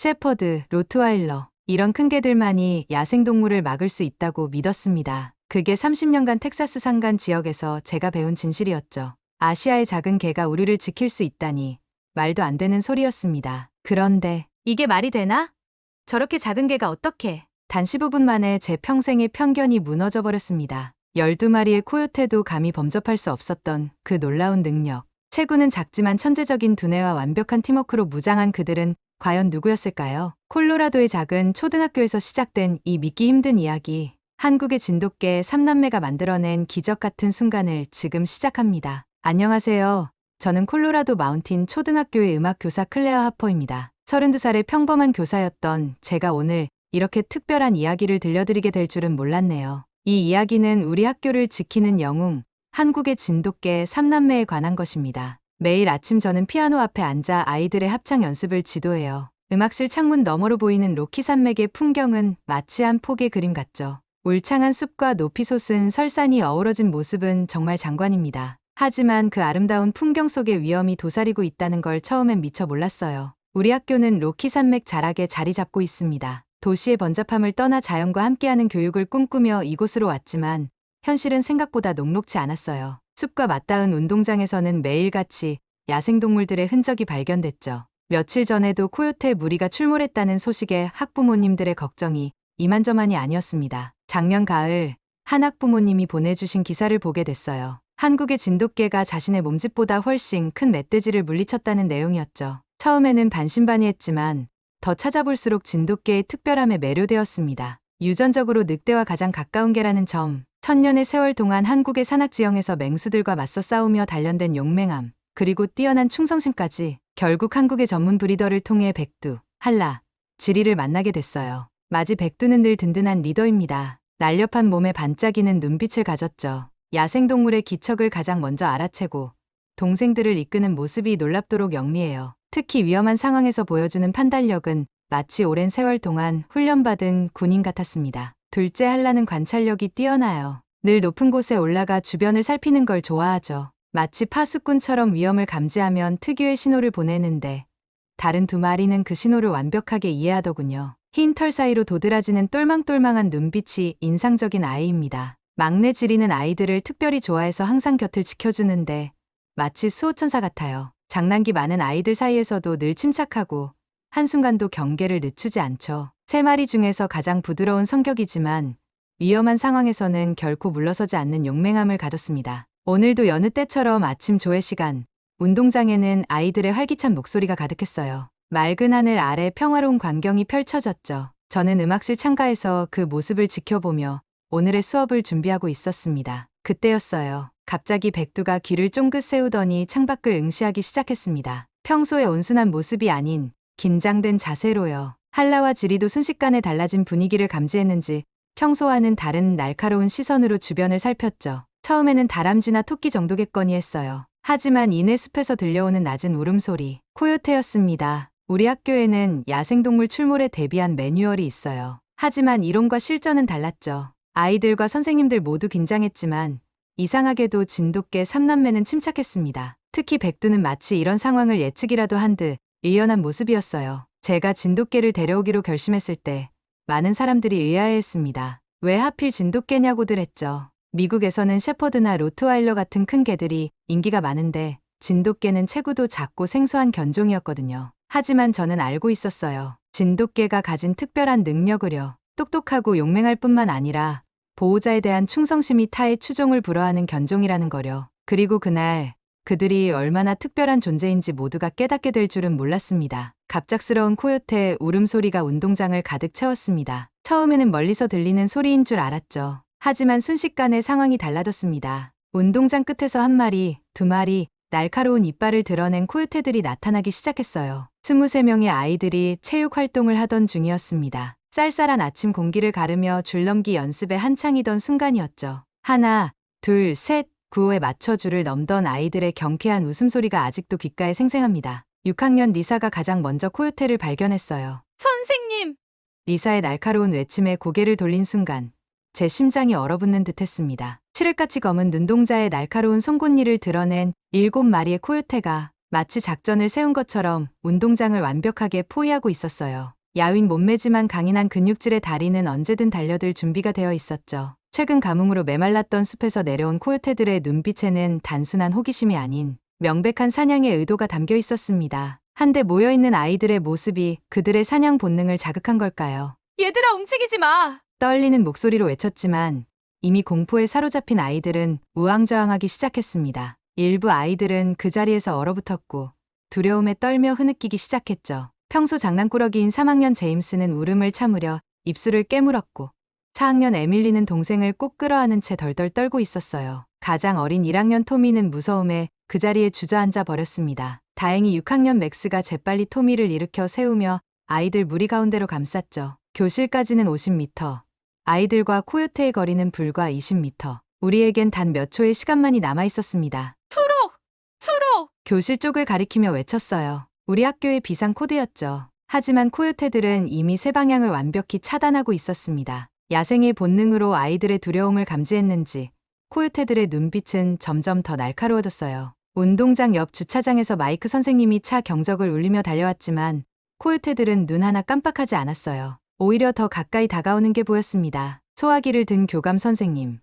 셰퍼드, 로트와일러 이런 큰 개들만이 야생동물을 막을 수 있다고 믿었습니다. 그게 30년간 텍사스 산간 지역에서 제가 배운 진실이었죠. 아시아의 작은 개가 우리를 지킬 수 있다니 말도 안 되는 소리였습니다. 그런데 이게 말이 되나? 저렇게 작은 개가 어떻게? 단 15분 만에 제 평생의 편견이 무너져 버렸습니다. 12마리의 코요테도 감히 범접할 수 없었던 그 놀라운 능력. 체구는 작지만 천재적인 두뇌와 완벽한 팀워크로 무장한 그들은 과연 누구였을까요? 콜로라도의 작은 초등학교에서 시작된 이 믿기 힘든 이야기. 한국의 진돗개 3남매가 만들어낸 기적 같은 순간을 지금 시작합니다. 안녕하세요. 저는 콜로라도 마운틴 초등학교의 음악 교사 클레어 하퍼입니다. 32살의 평범한 교사였던 제가 오늘 이렇게 특별한 이야기를 들려드리게 될 줄은 몰랐네요. 이 이야기는 우리 학교를 지키는 영웅, 한국의 진돗개 3남매에 관한 것입니다. 매일 아침 저는 피아노 앞에 앉아 아이들의 합창 연습을 지도해요. 음악실 창문 너머로 보이는 로키 산맥의 풍경은 마치 한 폭의 그림 같죠. 울창한 숲과 높이 솟은 설산이 어우러진 모습은 정말 장관입니다. 하지만 그 아름다운 풍경 속에 위험이 도사리고 있다는 걸 처음엔 미처 몰랐어요. 우리 학교는 로키 산맥 자락에 자리 잡고 있습니다. 도시의 번잡함을 떠나 자연과 함께하는 교육을 꿈꾸며 이곳으로 왔지만 현실은 생각보다 녹록지 않았어요. 숲과 맞닿은 운동장에서는 매일같이 야생동물들의 흔적이 발견됐죠. 며칠 전에도 코요테 무리가 출몰했다는 소식에 학부모님들의 걱정이 이만저만이 아니었습니다. 작년 가을 한 학부모님이 보내주신 기사를 보게 됐어요. 한국의 진돗개가 자신의 몸집보다 훨씬 큰 멧돼지를 물리쳤다는 내용이었죠. 처음에는 반신반의했지만 더 찾아볼수록 진돗개의 특별함에 매료되었습니다. 유전적으로 늑대와 가장 가까운 개라는 점, 천년의 세월 동안 한국의 산악 지형에서 맹수들과 맞서 싸우며 단련된 용맹함, 그리고 뛰어난 충성심까지 결국 한국의 전문 브리더를 통해 백두, 한라, 지리를 만나게 됐어요. 마지 백두는 늘 든든한 리더입니다. 날렵한 몸에 반짝이는 눈빛을 가졌죠. 야생동물의 기척을 가장 먼저 알아채고 동생들을 이끄는 모습이 놀랍도록 영리해요. 특히 위험한 상황에서 보여주는 판단력은 마치 오랜 세월 동안 훈련받은 군인 같았습니다. 둘째 한라는 관찰력이 뛰어나요. 늘 높은 곳에 올라가 주변을 살피는 걸 좋아하죠. 마치 파수꾼처럼 위험을 감지하면 특유의 신호를 보내는데 다른 두 마리는 그 신호를 완벽하게 이해하더군요. 흰 털 사이로 도드라지는 똘망똘망한 눈빛이 인상적인 아이입니다. 막내 지리는 아이들을 특별히 좋아해서 항상 곁을 지켜주는데 마치 수호천사 같아요. 장난기 많은 아이들 사이에서도 늘 침착하고 한순간도 경계를 늦추지 않죠. 세 마리 중에서 가장 부드러운 성격이지만 위험한 상황에서는 결코 물러서지 않는 용맹함을 가졌습니다. 오늘도 여느 때처럼 아침 조회 시간, 운동장에는 아이들의 활기찬 목소리가 가득했어요. 맑은 하늘 아래 평화로운 광경이 펼쳐졌죠. 저는 음악실 창가에서 그 모습을 지켜보며 오늘의 수업을 준비하고 있었습니다. 그때였어요. 갑자기 백두가 귀를 쫑긋 세우더니 창밖을 응시하기 시작했습니다. 평소의 온순한 모습이 아닌 긴장된 자세로요. 한라와 지리도 순식간에 달라진 분위기를 감지했는지 평소와는 다른 날카로운 시선으로 주변을 살폈죠. 처음에는 다람쥐나 토끼 정도겠거니 했어요. 하지만 이내 숲에서 들려오는 낮은 울음소리, 코요테였습니다. 우리 학교에는 야생동물 출몰에 대비한 매뉴얼이 있어요. 하지만 이론과 실전은 달랐죠. 아이들과 선생님들 모두 긴장했지만 이상하게도 진돗개 삼남매는 침착했습니다. 특히 백두는 마치 이런 상황을 예측이라도 한 듯 의연한 모습이었어요. 제가 진돗개를 데려오기로 결심했을 때 많은 사람들이 의아해했습니다. 왜 하필 진돗개냐고들 했죠. 미국에서는 셰퍼드나 로트와일러 같은 큰 개들이 인기가 많은데 진돗개는 체구도 작고 생소한 견종이었거든요. 하지만 저는 알고 있었어요. 진돗개가 가진 특별한 능력을요. 똑똑하고 용맹할 뿐만 아니라 보호자에 대한 충성심이 타의 추종을 불허하는 견종이라는 거려. 그리고 그날 그들이 얼마나 특별한 존재인지 모두가 깨닫게 될 줄은 몰랐습니다. 갑작스러운 코요테 울음소리가 운동장을 가득 채웠습니다. 처음에는 멀리서 들리는 소리인 줄 알았죠. 하지만 순식간에 상황이 달라졌습니다. 운동장 끝에서 한 마리, 두 마리, 날카로운 이빨을 드러낸 코요테들이 나타나기 시작했어요. 23명의 아이들이 체육 활동을 하던 중이었습니다. 쌀쌀한 아침 공기를 가르며 줄넘기 연습에 한창이던 순간이었죠. 하나, 둘, 셋, 구호에 맞춰 줄을 넘던 아이들의 경쾌한 웃음소리가 아직도 귓가에 생생합니다. 6학년 리사가 가장 먼저 코요테를 발견했어요. 선생님! 리사의 날카로운 외침에 고개를 돌린 순간 제 심장이 얼어붙는 듯했습니다. 칠흑같이 검은 눈동자의 날카로운 송곳니를 드러낸 일곱 마리의 코요테가 마치 작전을 세운 것처럼 운동장을 완벽하게 포위하고 있었어요. 야윈 몸매지만 강인한 근육질의 다리는 언제든 달려들 준비가 되어 있었죠. 최근 가뭄으로 메말랐던 숲에서 내려온 코요테들의 눈빛에는 단순한 호기심이 아닌 명백한 사냥의 의도가 담겨 있었습니다. 한데 모여있는 아이들의 모습이 그들의 사냥 본능을 자극한 걸까요? 얘들아 움직이지 마. 떨리는 목소리로 외쳤지만 이미 공포에 사로잡힌 아이들은 우왕좌왕하기 시작했습니다. 일부 아이들은 그 자리에서 얼어붙었고 두려움에 떨며 흐느끼기 시작했죠. 평소 장난꾸러기인 3학년 제임스는 울음을 참으려 입술을 깨물었고 4학년 에밀리는 동생을 꼭 끌어안은 채 덜덜 떨고 있었어요. 가장 어린 1학년 토미는 무서움에 그 자리에 주저앉아 버렸습니다. 다행히 6학년 맥스가 재빨리 토미를 일으켜 세우며 아이들 무리 가운데로 감쌌죠. 교실까지는 50m. 아이들과 코요테의 거리는 불과 20m. 우리에겐 단 몇 초의 시간만이 남아 있었습니다. 초록, 초록. 교실 쪽을 가리키며 외쳤어요. 우리 학교의 비상 코드였죠. 하지만 코요테들은 이미 세 방향을 완벽히 차단하고 있었습니다. 야생의 본능으로 아이들의 두려움을 감지했는지 코요테들의 눈빛은 점점 더 날카로워졌어요. 운동장 옆 주차장에서 마이크 선생님이 차 경적을 울리며 달려왔지만 코요테들은 눈 하나 깜빡하지 않았어요. 오히려 더 가까이 다가오는 게 보였습니다. 소화기를 든 교감 선생님,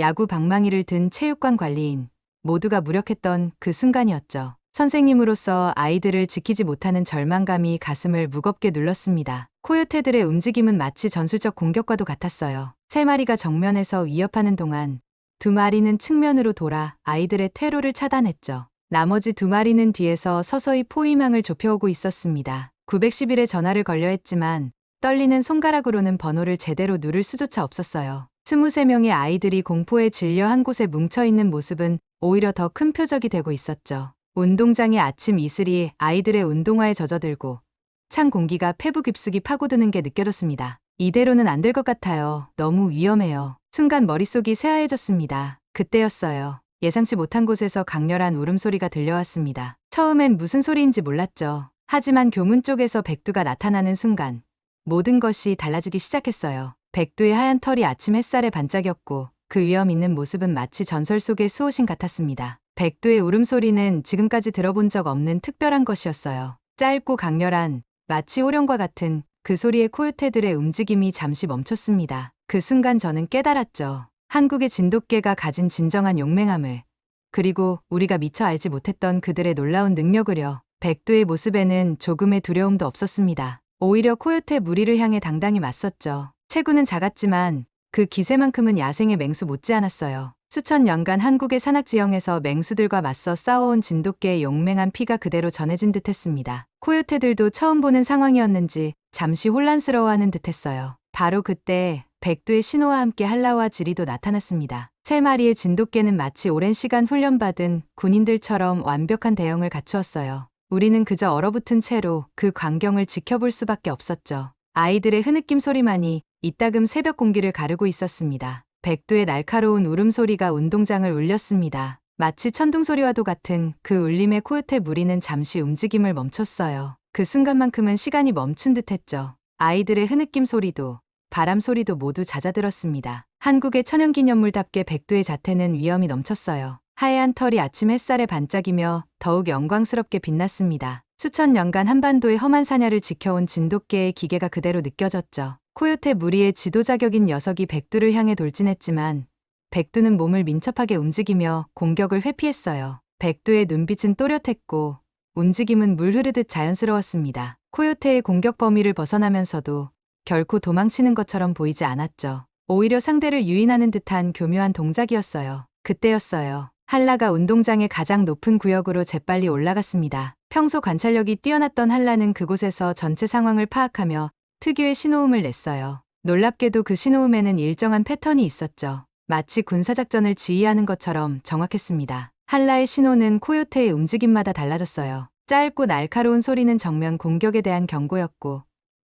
야구 방망이를 든 체육관 관리인, 모두가 무력했던 그 순간이었죠. 선생님으로서 아이들을 지키지 못하는 절망감이 가슴을 무겁게 눌렀습니다. 코요테들의 움직임은 마치 전술적 공격과도 같았어요. 세 마리가 정면에서 위협하는 동안 두 마리는 측면으로 돌아 아이들의 퇴로를 차단했죠. 나머지 두 마리는 뒤에서 서서히 포위망을 좁혀오고 있었습니다. 911에 전화를 걸려 했지만 떨리는 손가락으로는 번호를 제대로 누를 수조차 없었어요. 23명의 아이들이 공포에 질려 한 곳에 뭉쳐있는 모습은 오히려 더 큰 표적이 되고 있었죠. 운동장의 아침 이슬이 아이들의 운동화에 젖어들고 찬 공기가 폐부 깊숙이 파고드는 게 느껴졌습니다. 이대로는 안 될 것 같아요. 너무 위험해요. 순간 머릿속이 새하얘졌습니다. 그때였어요. 예상치 못한 곳에서 강렬한 울음소리가 들려왔습니다. 처음엔 무슨 소리인지 몰랐죠. 하지만 교문 쪽에서 백두가 나타나는 순간 모든 것이 달라지기 시작했어요. 백두의 하얀 털이 아침 햇살에 반짝였고 그 위험 있는 모습은 마치 전설 속의 수호신 같았습니다. 백두의 울음소리는 지금까지 들어본 적 없는 특별한 것이었어요. 짧고 강렬한 마치 호령과 같은 그 소리에 코요테들의 움직임이 잠시 멈췄습니다. 그 순간 저는 깨달았죠. 한국의 진돗개가 가진 진정한 용맹함을 그리고 우리가 미처 알지 못했던 그들의 놀라운 능력을요. 백두의 모습에는 조금의 두려움도 없었습니다. 오히려 코요테 무리를 향해 당당히 맞섰죠. 체구는 작았지만 그 기세만큼은 야생의 맹수 못지않았어요. 수천 년간 한국의 산악지형에서 맹수들과 맞서 싸워온 진돗개의 용맹한 피가 그대로 전해진 듯했습니다. 코요테들도 처음 보는 상황이었는지 잠시 혼란스러워하는 듯했어요. 바로 그때 백두의 신호와 함께 한라와 지리도 나타났습니다. 세 마리의 진돗개는 마치 오랜 시간 훈련받은 군인들처럼 완벽한 대형을 갖추었어요. 우리는 그저 얼어붙은 채로 그 광경을 지켜볼 수밖에 없었죠. 아이들의 흐느낌 소리만이 이따금 새벽 공기를 가르고 있었습니다. 백두의 날카로운 울음소리가 운동장을 울렸습니다. 마치 천둥소리와도 같은 그 울림의 코요테 무리는 잠시 움직임을 멈췄어요. 그 순간만큼은 시간이 멈춘 듯 했죠. 아이들의 흐느낌 소리도 바람 소리도 모두 잦아들었습니다. 한국의 천연기념물답게 백두의 자태는 위험이 넘쳤어요. 하얀 털이 아침 햇살에 반짝이며 더욱 영광스럽게 빛났습니다. 수천 년간 한반도의 험한 사냐를 지켜온 진돗개의 기계가 그대로 느껴졌죠. 코요테 무리의 지도자격인 녀석이 백두를 향해 돌진했지만 백두는 몸을 민첩하게 움직이며 공격을 회피했어요. 백두의 눈빛은 또렷했고 움직임은 물 흐르듯 자연스러웠습니다. 코요테의 공격 범위를 벗어나면서도 결코 도망치는 것처럼 보이지 않았죠. 오히려 상대를 유인하는 듯한 교묘한 동작이었어요. 그때였어요. 한라가 운동장의 가장 높은 구역으로 재빨리 올라갔습니다. 평소 관찰력이 뛰어났던 한라는 그곳에서 전체 상황을 파악하며 특유의 신호음을 냈어요. 놀랍게도 그 신호음에는 일정한 패턴이 있었죠. 마치 군사작전을 지휘하는 것처럼 정확했습니다. 한라의 신호는 코요테의 움직임마다 달라졌어요. 짧고 날카로운 소리는 정면 공격에 대한 경고였고,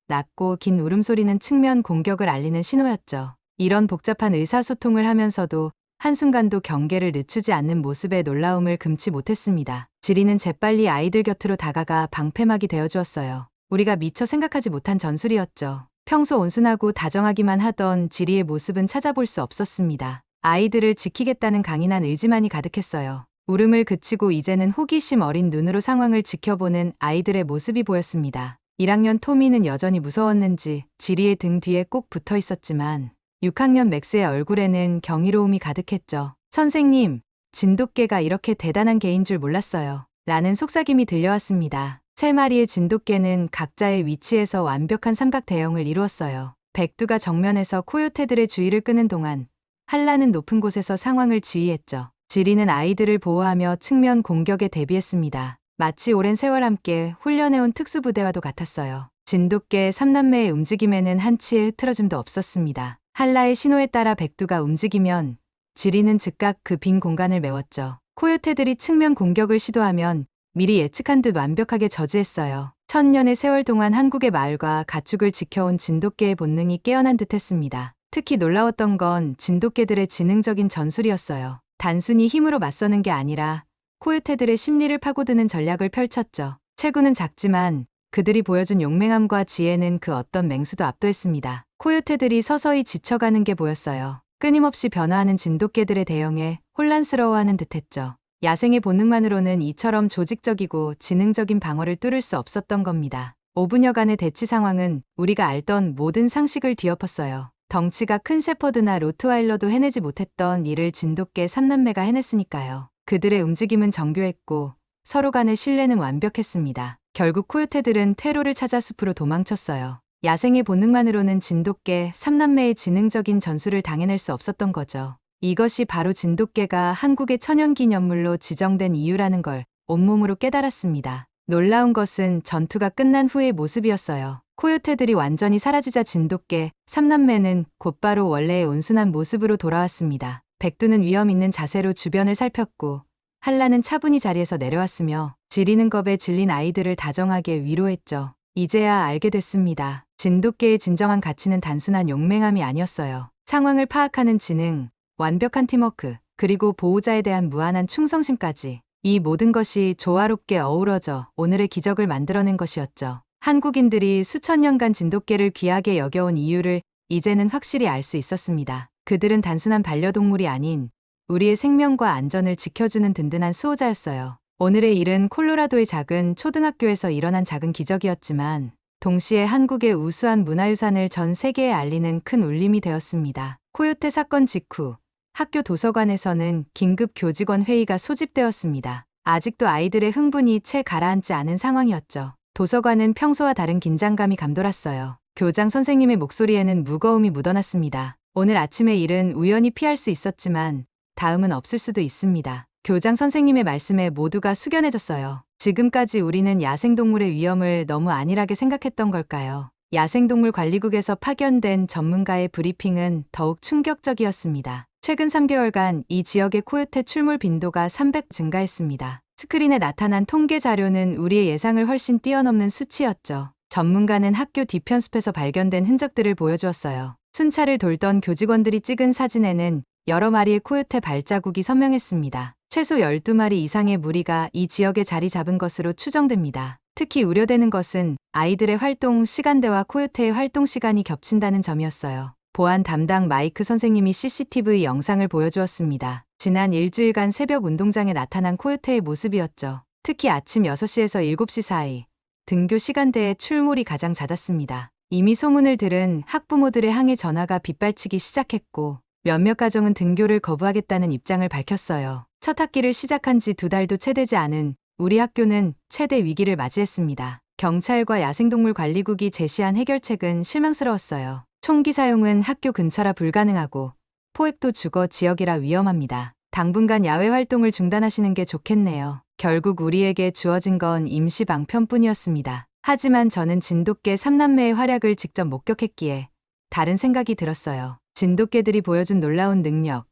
낮고 긴 울음소리는 측면 공격을 알리는 신호였죠. 이런 복잡한 의사소통을 하면서도 한순간도 경계를 늦추지 않는 모습에 놀라움을 금치 못했습니다. 지리는 재빨리 아이들 곁으로 다가가 방패막이 되어주었어요. 우리가 미처 생각하지 못한 전술이었죠. 평소 온순하고 다정하기만 하던 지리의 모습은 찾아볼 수 없었습니다. 아이들을 지키겠다는 강인한 의지만이 가득했어요. 울음을 그치고 이제는 호기심 어린 눈으로 상황을 지켜보는 아이들의 모습이 보였습니다. 1학년 토미는 여전히 무서웠는지 지리의 등 뒤에 꼭 붙어 있었지만 6학년 맥스의 얼굴에는 경이로움이 가득했죠. 선생님, 진돗개가 이렇게 대단한 개인 줄 몰랐어요. 라는 속삭임이 들려왔습니다. 세 마리의 진돗개는 각자의 위치에서 완벽한 삼각 대형을 이루었어요. 백두가 정면에서 코요테들의 주의를 끄는 동안 한라는 높은 곳에서 상황을 지휘했죠. 지리는 아이들을 보호하며 측면 공격에 대비했습니다. 마치 오랜 세월 함께 훈련해온 특수부대와도 같았어요. 진돗개 삼남매의 움직임에는 한치의 흐트러짐도 없었습니다. 한라의 신호에 따라 백두가 움직이면 지리는 즉각 그 빈 공간을 메웠죠. 코요테들이 측면 공격을 시도하면 미리 예측한 듯 완벽하게 저지했어요. 천년의 세월 동안 한국의 마을과 가축을 지켜온 진돗개의 본능이 깨어난 듯 했습니다. 특히 놀라웠던 건 진돗개들의 지능적인 전술이었어요. 단순히 힘으로 맞서는 게 아니라 코요테들의 심리를 파고드는 전략을 펼쳤죠. 체구는 작지만 그들이 보여준 용맹함과 지혜는 그 어떤 맹수도 압도했습니다. 코요테들이 서서히 지쳐가는 게 보였어요. 끊임없이 변화하는 진돗개들의 대형에 혼란스러워하는 듯했죠. 야생의 본능만으로는 이처럼 조직적이고 지능적인 방어를 뚫을 수 없었던 겁니다. 5분여간의 대치 상황은 우리가 알던 모든 상식을 뒤엎었어요. 덩치가 큰 셰퍼드나 로트와일러도 해내지 못했던 일을 진돗개 3남매가 해냈으니까요. 그들의 움직임은 정교했고 서로 간의 신뢰는 완벽했습니다. 결국 코요테들은 테로를 찾아 숲으로 도망쳤어요. 야생의 본능만으로는 진돗개 3남매의 지능적인 전술을 당해낼 수 없었던 거죠. 이것이 바로 진돗개가 한국의 천연기념물로 지정된 이유라는 걸 온몸으로 깨달았습니다. 놀라운 것은 전투가 끝난 후의 모습이었어요. 코요테들이 완전히 사라지자 진돗개, 삼남매는 곧바로 원래의 온순한 모습으로 돌아왔습니다. 백두는 위험 있는 자세로 주변을 살폈고 한라는 차분히 자리에서 내려왔으며 지리는 겁에 질린 아이들을 다정하게 위로했죠. 이제야 알게 됐습니다. 진돗개의 진정한 가치는 단순한 용맹함이 아니었어요. 상황을 파악하는 지능, 완벽한 팀워크, 그리고 보호자에 대한 무한한 충성심까지 이 모든 것이 조화롭게 어우러져 오늘의 기적을 만들어낸 것이었죠. 한국인들이 수천 년간 진돗개를 귀하게 여겨온 이유를 이제는 확실히 알 수 있었습니다. 그들은 단순한 반려동물이 아닌 우리의 생명과 안전을 지켜주는 든든한 수호자였어요. 오늘의 일은 콜로라도의 작은 초등학교에서 일어난 작은 기적이었지만 동시에 한국의 우수한 문화유산을 전 세계에 알리는 큰 울림이 되었습니다. 코요테 사건 직후 학교 도서관에서는 긴급 교직원 회의가 소집되었습니다. 아직도 아이들의 흥분이 채 가라앉지 않은 상황이었죠. 도서관은 평소와 다른 긴장감이 감돌았어요. 교장 선생님의 목소리에는 무거움이 묻어났습니다. 오늘 아침의 일은 우연히 피할 수 있었지만 다음은 없을 수도 있습니다. 교장 선생님의 말씀에 모두가 숙연해졌어요. 지금까지 우리는 야생동물의 위험을 너무 안일하게 생각했던 걸까요? 야생동물 관리국에서 파견된 전문가의 브리핑은 더욱 충격적이었습니다. 최근 3개월간 이 지역의 코요테 출몰 빈도가 300 증가했습니다. 스크린에 나타난 통계 자료는 우리의 예상을 훨씬 뛰어넘는 수치였죠. 전문가는 학교 뒤편숲에서 발견된 흔적들을 보여주었어요. 순찰을 돌던 교직원들이 찍은 사진에는 여러 마리의 코요테 발자국이 선명했습니다. 최소 12마리 이상의 무리가 이 지역에 자리 잡은 것으로 추정됩니다. 특히 우려되는 것은 아이들의 활동 시간대와 코요테의 활동 시간이 겹친다는 점이었어요. 보안 담당 마이크 선생님이 CCTV 영상을 보여주었습니다. 지난 일주일간 새벽 운동장에 나타난 코요테의 모습이었죠. 특히 아침 6시에서 7시 사이 등교 시간대에 출몰이 가장 잦았습니다. 이미 소문을 들은 학부모들의 항해 전화가 빗발치기 시작했고 몇몇 가정은 등교를 거부하겠다는 입장을 밝혔어요. 첫 학기를 시작한 지 두 달도 채 되지 않은 우리 학교는 최대 위기를 맞이했습니다. 경찰과 야생동물 관리국이 제시한 해결책은 실망스러웠어요. 총기 사용은 학교 근처라 불가능하고 포획도 주거 지역이라 위험합니다. 당분간 야외 활동을 중단하시는 게 좋겠네요. 결국 우리에게 주어진 건 임시 방편뿐이었습니다. 하지만 저는 진돗개 삼남매의 활약을 직접 목격했기에 다른 생각이 들었어요. 진돗개들이 보여준 놀라운 능력,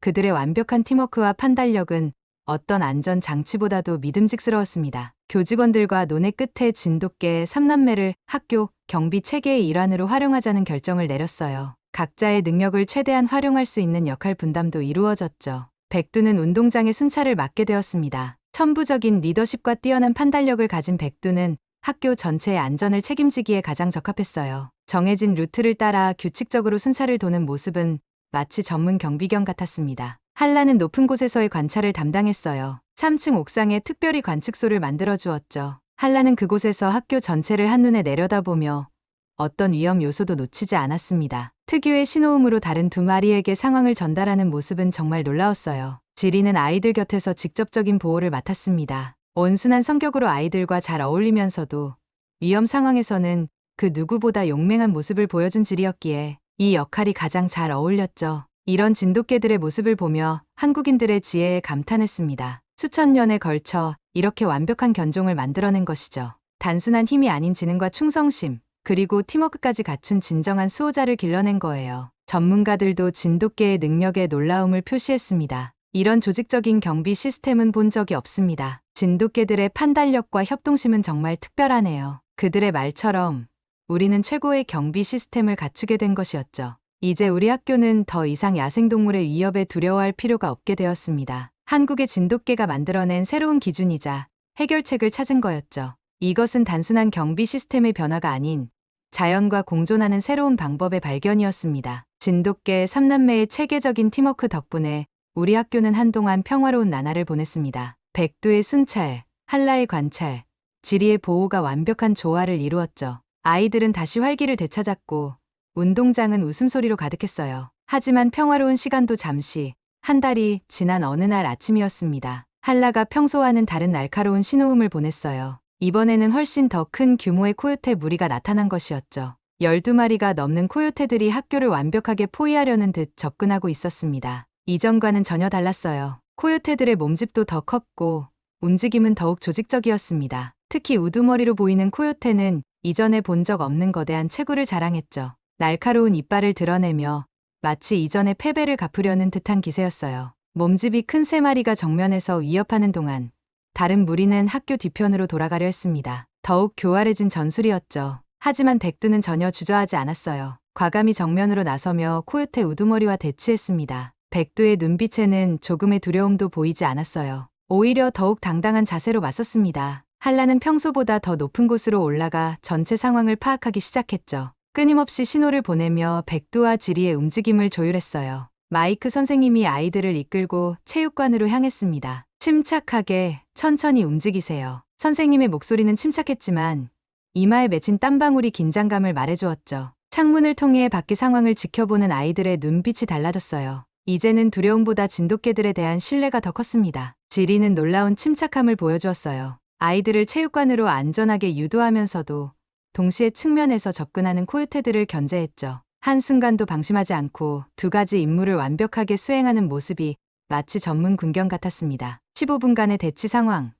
그들의 완벽한 팀워크와 판단력은 어떤 안전 장치보다도 믿음직스러웠습니다. 교직원들과 논의 끝에 진돗개 삼남매를 학교 경비 체계의 일환으로 활용하자는 결정을 내렸어요. 각자의 능력을 최대한 활용할 수 있는 역할 분담도 이루어졌죠. 백두는 운동장의 순찰을 맡게 되었습니다. 천부적인 리더십과 뛰어난 판단력을 가진 백두는 학교 전체의 안전을 책임지기에 가장 적합했어요. 정해진 루트를 따라 규칙적으로 순찰을 도는 모습은 마치 전문 경비견 같았습니다. 한라는 높은 곳에서의 관찰을 담당했어요. 3층 옥상에 특별히 관측소를 만들어 주었죠. 한라는 그곳에서 학교 전체를 한눈에 내려다보며 어떤 위험 요소도 놓치지 않았습니다. 특유의 신호음으로 다른 두 마리에게 상황을 전달하는 모습은 정말 놀라웠어요. 지리는 아이들 곁에서 직접적인 보호를 맡았습니다. 온순한 성격으로 아이들과 잘 어울리면서도 위험 상황에서는 그 누구보다 용맹한 모습을 보여준 지리였기에 이 역할이 가장 잘 어울렸죠. 이런 진돗개들의 모습을 보며 한국인들의 지혜에 감탄했습니다. 수천 년에 걸쳐 이렇게 완벽한 견종을 만들어낸 것이죠. 단순한 힘이 아닌 지능과 충성심, 그리고 팀워크까지 갖춘 진정한 수호자를 길러낸 거예요. 전문가들도 진돗개의 능력에 놀라움을 표시했습니다. 이런 조직적인 경비 시스템은 본 적이 없습니다. 진돗개들의 판단력과 협동심은 정말 특별하네요. 그들의 말처럼 우리는 최고의 경비 시스템을 갖추게 된 것이었죠. 이제 우리 학교는 더 이상 야생동물의 위협에 두려워할 필요가 없게 되었습니다. 한국의 진돗개가 만들어낸 새로운 기준이자 해결책을 찾은 거였죠. 이것은 단순한 경비 시스템의 변화가 아닌 자연과 공존하는 새로운 방법의 발견이었습니다. 진돗개 삼남매의 체계적인 팀워크 덕분에 우리 학교는 한동안 평화로운 나날을 보냈습니다. 백두의 순찰, 한라의 관찰, 지리의 보호가 완벽한 조화를 이루었죠. 아이들은 다시 활기를 되찾았고 운동장은 웃음소리로 가득했어요. 하지만 평화로운 시간도 잠시 한 달이 지난 어느 날 아침이었습니다. 한라가 평소와는 다른 날카로운 신호음을 보냈어요. 이번에는 훨씬 더 큰 규모의 코요테 무리가 나타난 것이었죠. 12마리가 넘는 코요테들이 학교를 완벽하게 포위하려는 듯 접근하고 있었습니다. 이전과는 전혀 달랐어요. 코요테들의 몸집도 더 컸고 움직임은 더욱 조직적이었습니다. 특히 우두머리로 보이는 코요테는 이전에 본 적 없는 거대한 체구를 자랑했죠. 날카로운 이빨을 드러내며 마치 이전의 패배를 갚으려는 듯한 기세였어요. 몸집이 큰 세 마리가 정면에서 위협하는 동안 다른 무리는 학교 뒤편으로 돌아가려 했습니다. 더욱 교활해진 전술이었죠. 하지만 백두는 전혀 주저하지 않았어요. 과감히 정면으로 나서며 코요테 우두머리와 대치했습니다. 백두의 눈빛에는 조금의 두려움도 보이지 않았어요. 오히려 더욱 당당한 자세로 맞섰습니다. 한라는 평소보다 더 높은 곳으로 올라가 전체 상황을 파악하기 시작했죠. 끊임없이 신호를 보내며 백두와 지리의 움직임을 조율했어요. 마이크 선생님이 아이들을 이끌고 체육관으로 향했습니다. 침착하게 천천히 움직이세요. 선생님의 목소리는 침착했지만 이마에 맺힌 땀방울이 긴장감을 말해주었죠. 창문을 통해 밖의 상황을 지켜보는 아이들의 눈빛이 달라졌어요. 이제는 두려움보다 진돗개들에 대한 신뢰가 더 컸습니다. 지리는 놀라운 침착함을 보여주었어요. 아이들을 체육관으로 안전하게 유도하면서도 동시에 측면에서 접근하는 코요테들을 견제했죠. 한순간도 방심하지 않고 두 가지 임무를 완벽하게 수행하는 모습이 마치 전문 군경 같았습니다. 15분간의 대치 상황.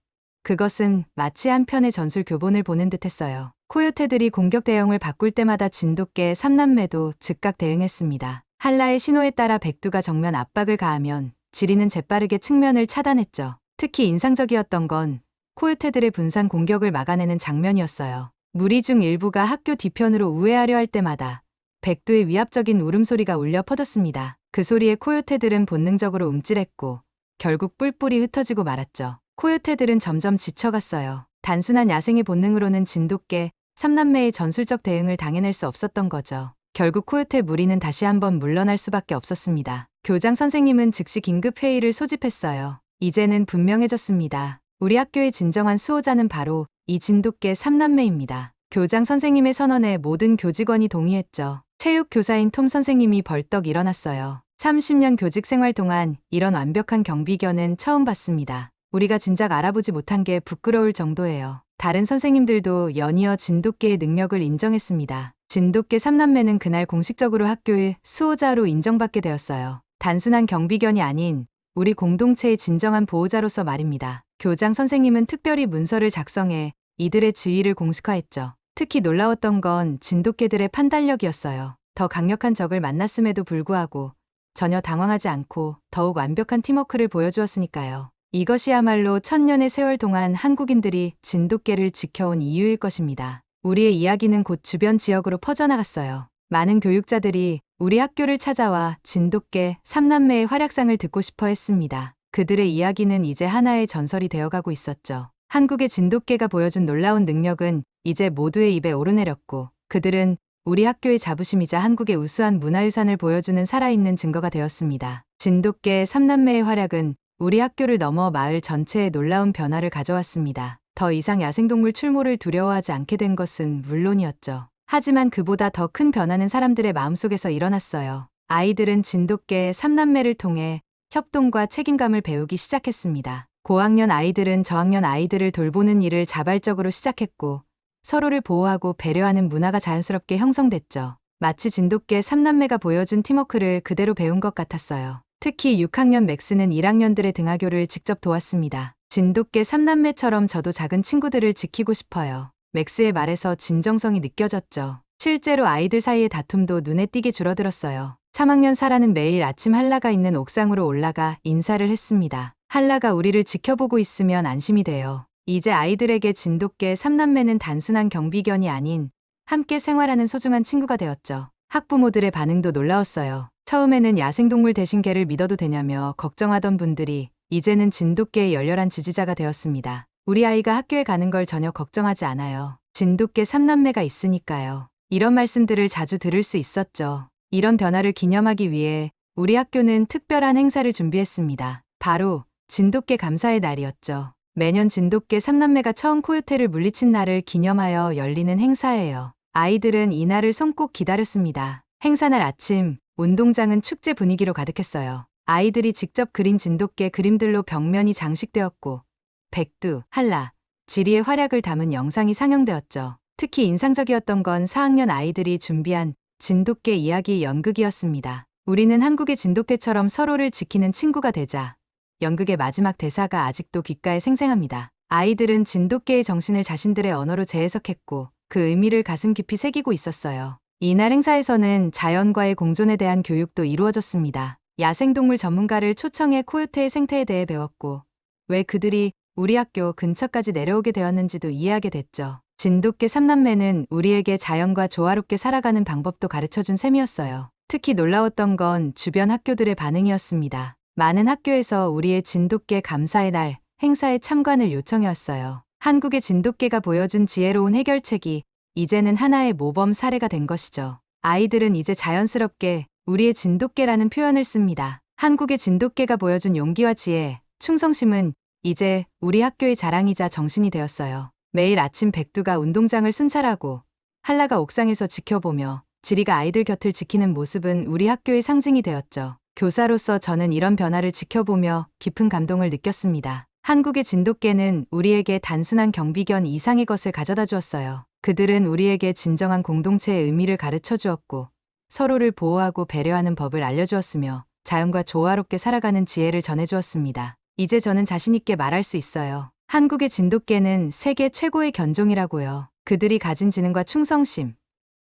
그것은 마치 한 편의 전술 교본을 보는 듯 했어요. 코요테들이 공격 대형을 바꿀 때마다 진돗개 삼남매도 즉각 대응했습니다. 한라의 신호에 따라 백두가 정면 압박을 가하면 지리는 재빠르게 측면을 차단했죠. 특히 인상적이었던 건 코요테들의 분산 공격을 막아내는 장면이었어요. 무리 중 일부가 학교 뒤편으로 우회하려 할 때마다 백두의 위압적인 울음소리가 울려 퍼졌습니다. 그 소리에 코요테들은 본능적으로 움찔했고 결국 뿔뿔이 흩어지고 말았죠. 코요테들은 점점 지쳐갔어요. 단순한 야생의 본능으로는 진돗개, 삼남매의 전술적 대응을 당해낼 수 없었던 거죠. 결국 코요테 무리는 다시 한번 물러날 수밖에 없었습니다. 교장 선생님은 즉시 긴급 회의를 소집했어요. 이제는 분명해졌습니다. 우리 학교의 진정한 수호자는 바로 이 진돗개 삼남매입니다. 교장 선생님의 선언에 모든 교직원이 동의했죠. 체육 교사인 톰 선생님이 벌떡 일어났어요. 30년 교직 생활 동안 이런 완벽한 경비견은 처음 봤습니다. 우리가 진작 알아보지 못한 게 부끄러울 정도예요. 다른 선생님들도 연이어 진돗개의 능력을 인정했습니다. 진돗개 삼남매는 그날 공식적으로 학교의 수호자로 인정받게 되었어요. 단순한 경비견이 아닌 우리 공동체의 진정한 보호자로서 말입니다. 교장 선생님은 특별히 문서를 작성해 이들의 지위를 공식화했죠. 특히 놀라웠던 건 진돗개들의 판단력이었어요. 더 강력한 적을 만났음에도 불구하고 전혀 당황하지 않고 더욱 완벽한 팀워크를 보여주었으니까요. 이것이야말로 천년의 세월 동안 한국인들이 진돗개를 지켜온 이유일 것입니다. 우리의 이야기는 곧 주변 지역으로 퍼져나갔어요. 많은 교육자들이 우리 학교를 찾아와 진돗개 삼남매의 활약상을 듣고 싶어 했습니다. 그들의 이야기는 이제 하나의 전설이 되어가고 있었죠. 한국의 진돗개가 보여준 놀라운 능력은 이제 모두의 입에 오르내렸고 그들은 우리 학교의 자부심이자 한국의 우수한 문화유산을 보여주는 살아있는 증거가 되었습니다. 진돗개 삼남매의 활약은 우리 학교를 넘어 마을 전체에 놀라운 변화를 가져왔습니다. 더 이상 야생동물 출몰을 두려워하지 않게 된 것은 물론이었죠. 하지만 그보다 더 큰 변화는 사람들의 마음속에서 일어났어요. 아이들은 진돗개 삼남매를 통해 협동과 책임감을 배우기 시작했습니다. 고학년 아이들은 저학년 아이들을 돌보는 일을 자발적으로 시작했고 서로를 보호하고 배려하는 문화가 자연스럽게 형성됐죠. 마치 진돗개 삼남매가 보여준 팀워크를 그대로 배운 것 같았어요. 특히 6학년 맥스는 1학년들의 등하교를 직접 도왔습니다. 진돗개 삼남매처럼 저도 작은 친구들을 지키고 싶어요. 맥스의 말에서 진정성이 느껴졌죠. 실제로 아이들 사이의 다툼도 눈에 띄게 줄어들었어요. 3학년 사라는 매일 아침 한라가 있는 옥상으로 올라가 인사를 했습니다. 한라가 우리를 지켜보고 있으면 안심이 돼요. 이제 아이들에게 진돗개 삼남매는 단순한 경비견이 아닌 함께 생활하는 소중한 친구가 되었죠. 학부모들의 반응도 놀라웠어요. 처음에는 야생동물 대신 개를 믿어도 되냐며 걱정하던 분들이 이제는 진돗개의 열렬한 지지자가 되었습니다. 우리 아이가 학교에 가는 걸 전혀 걱정하지 않아요. 진돗개 삼남매가 있으니까요. 이런 말씀들을 자주 들을 수 있었죠. 이런 변화를 기념하기 위해 우리 학교는 특별한 행사를 준비했습니다. 바로 진돗개 감사의 날이었죠. 매년 진돗개 삼남매가 처음 코요테를 물리친 날을 기념하여 열리는 행사예요. 아이들은 이 날을 손꼽 기다렸습니다. 행사날 아침, 운동장은 축제 분위기로 가득했어요. 아이들이 직접 그린 진돗개 그림들로 벽면이 장식되었고, 백두, 한라, 지리의 활약을 담은 영상이 상영되었죠. 특히 인상적이었던 건 4학년 아이들이 준비한 진돗개 이야기 연극이었습니다. 우리는 한국의 진돗개처럼 서로를 지키는 친구가 되자. 연극의 마지막 대사가 아직도 귓가에 생생합니다. 아이들은 진돗개의 정신을 자신들의 언어로 재해석했고 그 의미를 가슴 깊이 새기고 있었어요. 이날 행사에서는 자연과의 공존에 대한 교육도 이루어졌습니다. 야생동물 전문가를 초청해 코요테의 생태에 대해 배웠고 왜 그들이 우리 학교 근처까지 내려오게 되었는지도 이해하게 됐죠. 진돗개 삼남매는 우리에게 자연과 조화롭게 살아가는 방법도 가르쳐준 셈이었어요. 특히 놀라웠던 건 주변 학교들의 반응이었습니다. 많은 학교에서 우리의 진돗개 감사의 날 행사에 참관을 요청해 왔어요. 한국의 진돗개가 보여준 지혜로운 해결책이 이제는 하나의 모범 사례가 된 것이죠. 아이들은 이제 자연스럽게 우리의 진돗개라는 표현을 씁니다. 한국의 진돗개가 보여준 용기와 지혜, 충성심은 이제 우리 학교의 자랑이자 정신이 되었어요. 매일 아침 백두가 운동장을 순찰하고 한라가 옥상에서 지켜보며 지리가 아이들 곁을 지키는 모습은 우리 학교의 상징이 되었죠. 교사로서 저는 이런 변화를 지켜보며 깊은 감동을 느꼈습니다. 한국의 진돗개는 우리에게 단순한 경비견 이상의 것을 가져다 주었어요. 그들은 우리에게 진정한 공동체의 의미를 가르쳐 주었고 서로를 보호하고 배려하는 법을 알려주었으며 자연과 조화롭게 살아가는 지혜를 전해주었습니다. 이제 저는 자신있게 말할 수 있어요. 한국의 진돗개는 세계 최고의 견종이라고요. 그들이 가진 지능과 충성심,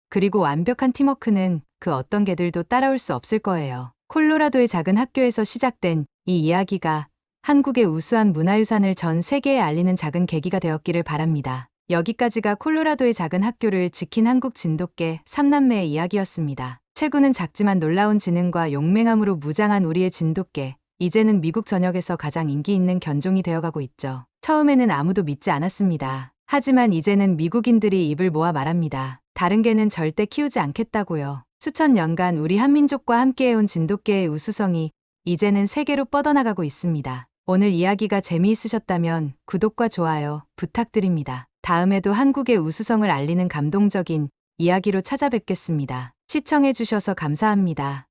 그리고 완벽한 팀워크는 그 어떤 개들도 따라올 수 없을 거예요. 콜로라도의 작은 학교에서 시작된 이 이야기가 한국의 우수한 문화유산을 전 세계에 알리는 작은 계기가 되었기를 바랍니다. 여기까지가 콜로라도의 작은 학교를 지킨 한국 진돗개 삼남매의 이야기였습니다. 체구는 작지만 놀라운 지능과 용맹함으로 무장한 우리의 진돗개. 이제는 미국 전역에서 가장 인기 있는 견종이 되어가고 있죠. 처음에는 아무도 믿지 않았습니다. 하지만 이제는 미국인들이 입을 모아 말합니다. 다른 개는 절대 키우지 않겠다고요. 수천 년간 우리 한민족과 함께해온 진돗개의 우수성이 이제는 세계로 뻗어나가고 있습니다. 오늘 이야기가 재미있으셨다면 구독과 좋아요 부탁드립니다. 다음에도 한국의 우수성을 알리는 감동적인 이야기로 찾아뵙겠습니다. 시청해주셔서 감사합니다.